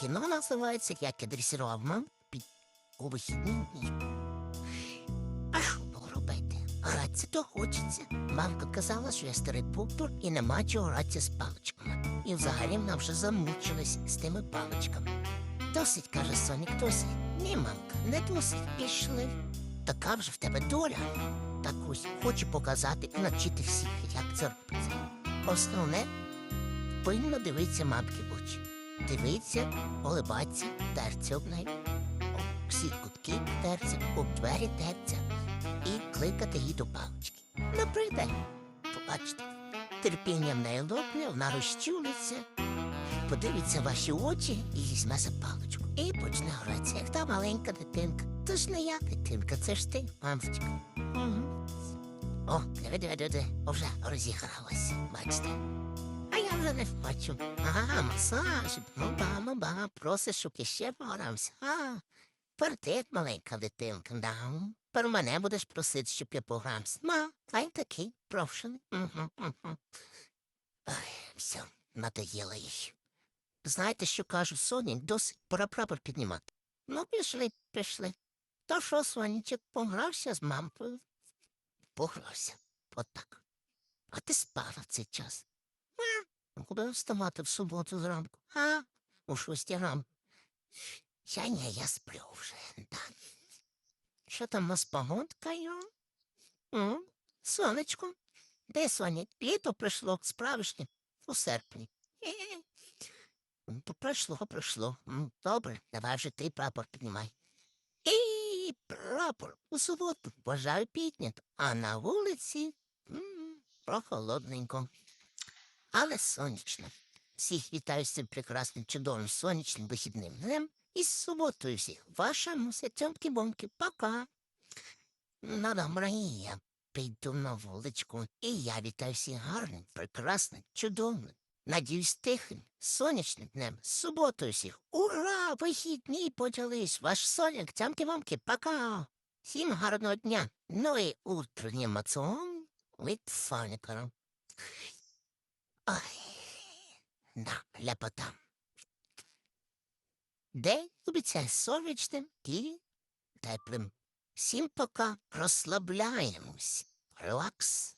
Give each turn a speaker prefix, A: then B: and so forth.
A: кіно називається Як я дресирував мам під вихідні дні. А що було робити? Гратися то хочеться. Мамка казала, що я старий пуптур і нема чого гратися з паличками. І взагалі вона вже замучилась з тими паличками. Досить, каже Сонік, досить. Ні, мамка, не досить. Пішли. Така вже в тебе доля. Так ось хочу показати і навчити всіх, як це робиться. Основне пильно дивитися мамки в очі. Дивиться, улибатися, терця об неї. Об всі кутки терця, об двері терця і кликати її до палички. Ну, прийде. Побачите, терпіння в неї лопне, вона розчулиться, подивиться ваші очі і візьме за паличку. І почне гратися, як та маленька дитинка. То ж не я дитинка, це ж ти, мамочка. О, диви, диви, диви, вже розігралася, бачите. А бачу. Ага, масаж. Ну ба, ну ба, просиш, щоб я ще погрався. А, Партит, маленька дитинка, да. Пер мене будеш просити, щоб я погрався. Ма, а такий, прошений. Все, надоїла їй. Знаєте, що кажуть, Сонік, досить пора прапор піднімати. Ну, пішли, пішли. То що, Сонічок, погрався з мамкою? Погрався. От. А ти спала в цей час. Куди вставати в суботу зранку? А, у шостій ранку. Я ні, я сплю вже. Да. Що там нас погодка. М? Сонечко. Де Соня? Літо прийшло справжнє у серпні. Е-е. М, то Пройшло, пройшло. Добре, давай вже ти прапор піднімай. І прапор у суботу бажаю піднято, а на вулиці м, прохолодненько. Але сонячно. Всіх вітаю з цим прекрасним, чудовим сонячним вихідним днем і з суботою всіх. Ваша муся цьомки бомки Пока. Ну, добре, я на вуличку, і я вітаю всіх гарним, прекрасним, чудовим. Надіюсь, тихим, сонячним днем, з суботою всіх. Ура! Вихідні почались! Ваш соняк, цямки-мамки, пока! Всім гарного дня! Ну і утреннє маціон від сонікера. Ой, на, ляпота. День обіцяє сонячним і теплим. Всім пока розслабляємось. Релакс.